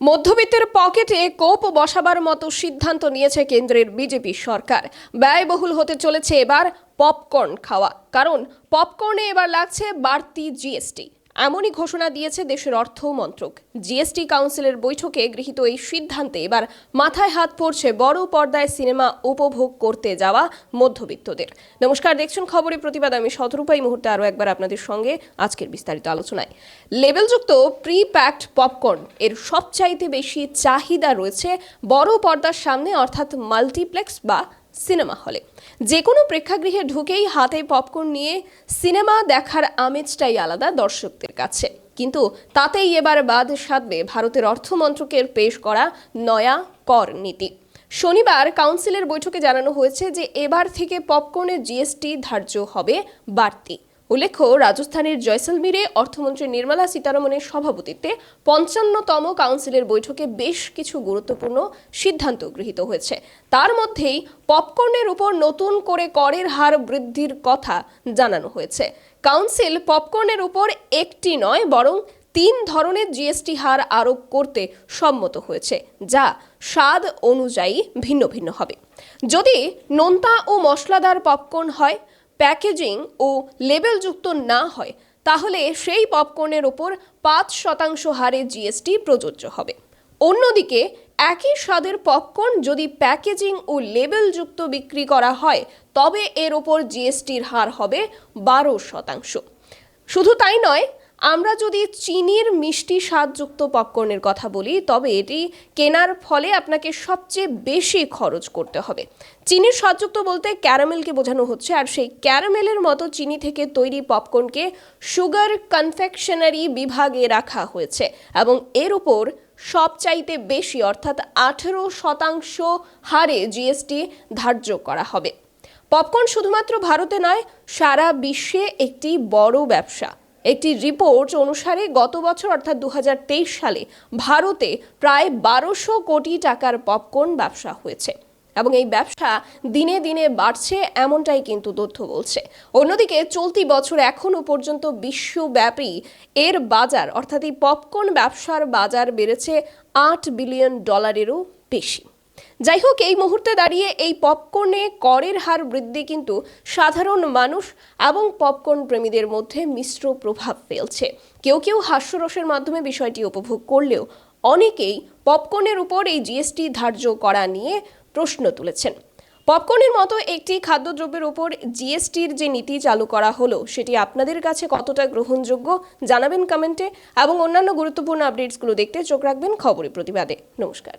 মধ্যবিত্তের পকেটে কোপ বসাবার মতো সিদ্ধান্ত নিয়েছে কেন্দ্রের বিজেপি সরকার। ব্যয়বহুল হতে চলেছে এবার পপকর্ন খাওয়া। কারণ, পপকর্নে এবার লাগছে বাড়তি জিএসটি। এমনই ঘোষণা দিয়েছে দেশের অর্থ মন্ত্রক জিএসটি কাউন্সিলের বৈঠকে গৃহীত এই সিদ্ধান্তে এবার মাথায় হাত পড়ছে বড় পর্দায় সিনেমা উপভোগ করতে যাওয়া মধ্যবিত্তদের। নমস্কার, দেখছেন খবরে প্রতিবাদ। আমি শতরূপা মুহূর্তে আরও একবার আপনাদের সঙ্গে আজকের বিস্তারিত আলোচনায়। লেবেলযুক্ত প্রি প্যাকড পপকর্ন এর সবচাইতে বেশি চাহিদা রয়েছে বড় পর্দার সামনে, অর্থাৎ মাল্টিপ্লেক্স বা সিনেমা হলে। যে কোনো প্রেক্ষাগৃহে ঢুকেই হাতে পপকর্ন নিয়ে সিনেমা দেখার আমেজটাই আলাদা দর্শকদের কাছে। কিন্তু তাতেই এবার বাদ সাধবে ভারতের অর্থমন্ত্রকের পেশ করা নয়া কর নীতি। শনিবার কাউন্সিলের বৈঠকে জানানো হয়েছে যে এবার থেকে পপকর্নের জিএসটি ধার্য হবে বাড়তি। উল্লেখ্য, রাজস্থানের জয়সলমীরে অর্থমন্ত্রী নির্মলা সীতারমণের সভাপতিত্বে পঞ্চান্নতম কাউন্সিলের বৈঠকে বেশ কিছু গুরুত্বপূর্ণ সিদ্ধান্ত গৃহীত হয়েছে। তার মধ্যেই পপকর্নের উপর নতুন করে করের হার বৃদ্ধির কথা জানানো হয়েছে। কাউন্সিল পপকর্নের উপর একটি নয়, বরং তিন ধরনের জিএসটি হার আরোপ করতে সম্মত হয়েছে, যা স্বাদ অনুযায়ী ভিন্ন ভিন্ন হবে। যদি নোনতা ও মশলাদার পপকর্ন হয় প্যাকেজিং ও লেবেলযুক্ত না হয়, তাহলে সেই পপকর্নের ওপর পাঁচ শতাংশ হারে জিএসটি প্রযোজ্য হবে। অন্যদিকে, একই স্বাদের পপকর্ন যদি প্যাকেজিং ও লেবেলযুক্ত বিক্রি করা হয়, তবে এর ওপর জিএসটির হার হবে বারো শতাংশ। শুধু তাই নয় আমরা যদি চিনির মিষ্টি স্বাদযুক্ত পপকর্নের কথা বলি, তবে এটি কেনার ফলে আপনাকে সবচেয়ে বেশি খরচ করতে হবে। চিনির স্বাদযুক্ত বলতে ক্যারামেলকে বোঝানো হচ্ছে, আর সেই ক্যারামেলের মতো চিনি থেকে তৈরি পপকর্নকে সুগার কনফেকশনারি বিভাগে রাখা হয়েছে এবং এর উপর সবচাইতে বেশি, অর্থাৎ আঠেরো শতাংশ হারে জিএসটি ধার্য করা হবে। পপকর্ন শুধুমাত্র ভারতে নয়, সারা বিশ্বে একটি বড় ব্যবসা। একটি রিপোর্ট অনুসারে গত বছর, অর্থাৎ দু হাজার তেইশ সালে, ভারতে প্রায় বারোশো কোটি টাকার পপকর্ন ব্যবসা হয়েছে। এবং এই ব্যবসা দিনে দিনে বাড়ছে, এমনটাই কিন্তু তথ্য বলছে। অন্যদিকে চলতি বছর এখনও পর্যন্ত বিশ্বব্যাপী এর বাজার, অর্থাৎ এই পপকর্ন ব্যবসার বাজার বেড়েছে আট বিলিয়ন ডলারেরও বেশি। যাই হোক এই মুহূর্তে দাঁড়িয়ে এই পপকর্নে করের হার বৃদ্ধি কিন্তু সাধারণ মানুষ এবং পপকর্ন প্রেমীদের মধ্যে মিশ্র প্রভাব ফেলছে। কেউ কেউ হাস্যরসের মাধ্যমে বিষয়টি উপভোগ করলেও অনেকেই পপকর্নের উপর এই জিএসটি ধার্য করা নিয়ে প্রশ্ন তুলেছেন। পপকর্নের মতো একটি খাদ্যদ্রব্যের উপর জিএসটির যে নীতি চালু করা হলো, সেটি আপনাদের কাছে কতটা গ্রহণযোগ্য জানাবেন কমেন্টে এবং অন্যান্য গুরুত্বপূর্ণ আপডেটসগুলো দেখতে চোখ রাখবেন খবরের প্রতিবাদে। নমস্কার।